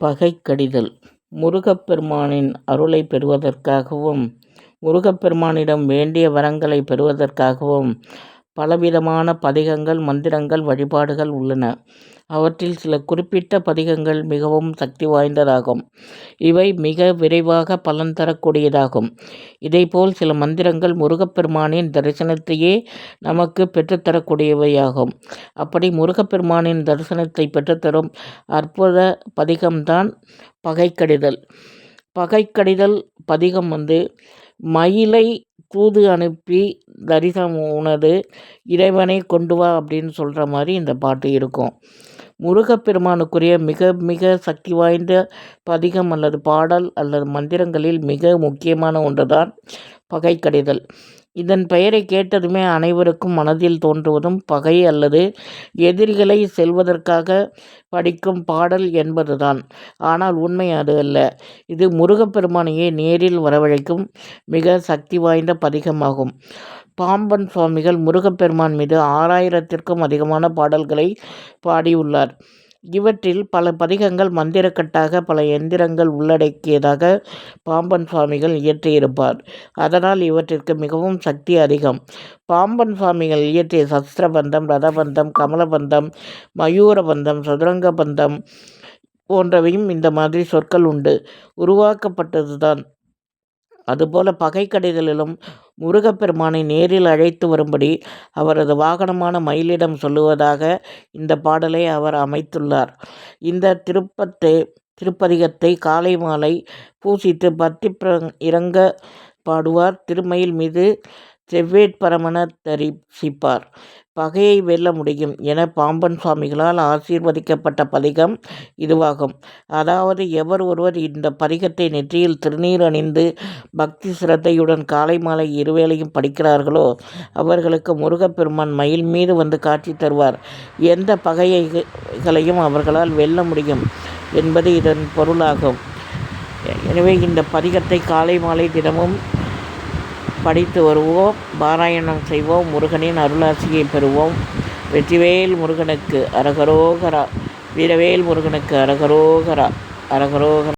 பகை கடிதல் முருகப்பெருமானின் அருளை பெறுவதற்காகவும் முருகப்பெருமானிடம் வேண்டிய வரங்களை பெறுவதற்காகவும் பலவிதமான பதிகங்கள் மந்திரங்கள் வழிபாடுகள் உள்ளன. அவற்றில் சில குறிப்பிட்ட பதிகங்கள் மிகவும் சக்தி வாய்ந்ததாகும். இவை மிக விரைவாக பலன் தரக்கூடியதாகும். இதேபோல் சில மந்திரங்கள் முருகப்பெருமானின் தரிசனத்தையே நமக்கு பெற்றுத்தரக்கூடியவையாகும். அப்படி முருகப்பெருமானின் தரிசனத்தை பெற்றுத்தரும் அற்புத பதிகம்தான் பகைக்கடிதல். பகைக்கடிதல் பதிகம் வந்து மயிலை தூது அனுப்பி தரிசனம் உனது இறைவனை கொண்டு வா அப்படின்னு சொல்கிற மாதிரி இந்த பாட்டு இருக்கும். முருகப்பெருமானுக்குரிய மிக மிக சக்தி வாய்ந்த பதிகம் அல்லது பாடல் அல்லது மந்திரங்களில் மிக முக்கியமான ஒன்றுதான் பகைக்கடிதல். இதன் பெயரை கேட்டதுமே அனைவருக்கும் மனதில் தோன்றுவதும் பகை அல்லது எதிரிகளை செல்வதற்காக படிக்கும் பாடல் என்பதுதான். ஆனால் உண்மை அது அல்ல. இது முருகப்பெருமானையே நேரில் வரவழைக்கும் மிக சக்தி வாய்ந்த பதிகமாகும். பாம்பன் சுவாமிகள் முருகப்பெருமான் மீது ஆறாயிரத்திற்கும் அதிகமான பாடல்களை பாடியுள்ளார். இவற்றில் பல பதிகங்கள் மந்திரக்கட்டாக பல எந்திரங்கள் உள்ளடக்கியதாக பாம்பன் சுவாமிகள் இயற்றியிருப்பார். அதனால் இவற்றிற்கு மிகவும் சக்தி அதிகம். பாம்பன் சுவாமிகள் இயற்றிய சஸ்திரபந்தம் ரதபந்தம் கமலபந்தம் மயூரபந்தம் சதுரங்க பந்தம் போன்றவையும் இந்த மாதிரி சொற்கள் உண்டு. உருவாக்கப்பட்டதுதான். அதுபோல பகைக்கடைகளிலும் முருகப்பெருமானை நேரில் அழைத்து வரும்படி அவரது வாகனமான மயிலிடம் சொல்லுவதாக இந்த பாடலை அவர் அமைத்துள்ளார். இந்த திருப்பத்தை திருப்பதிகத்தை காலை மாலை பூசித்து பக்தி இறங்க பாடுவார். திருமயில் மீது செவ்வேட்பரமன தரிசிப்பார் பகையை வெல்ல முடியும் என பாம்பன் சுவாமிகளால் ஆசீர்வதிக்கப்பட்ட பதிகம் இதுவாகும். அதாவது எவர் ஒருவர் இந்த பதிகத்தை நெற்றியில் திருநீர் அணிந்து பக்தி சிரத்தையுடன் காலை மாலை இருவேளையும் படிக்கிறார்களோ அவர்களுக்கு முருகப்பெருமான் மயில் மீது வந்து காட்சி தருவார். எந்த பகையைகளையும் அவர்களால் வெல்ல முடியும் என்பது இதன் பொருளாகும். எனவே இந்த பதிகத்தை காலை மாலை தினமும் படித்து வருவோம் பாராயணம் செய்வோம் முருகனின் அருளாசியை பெறுவோம். வெற்றிவேல் முருகனுக்கு அரகரோகரா வீரவேல் முருகனுக்கு அரகரோகரா அரகரோகரா.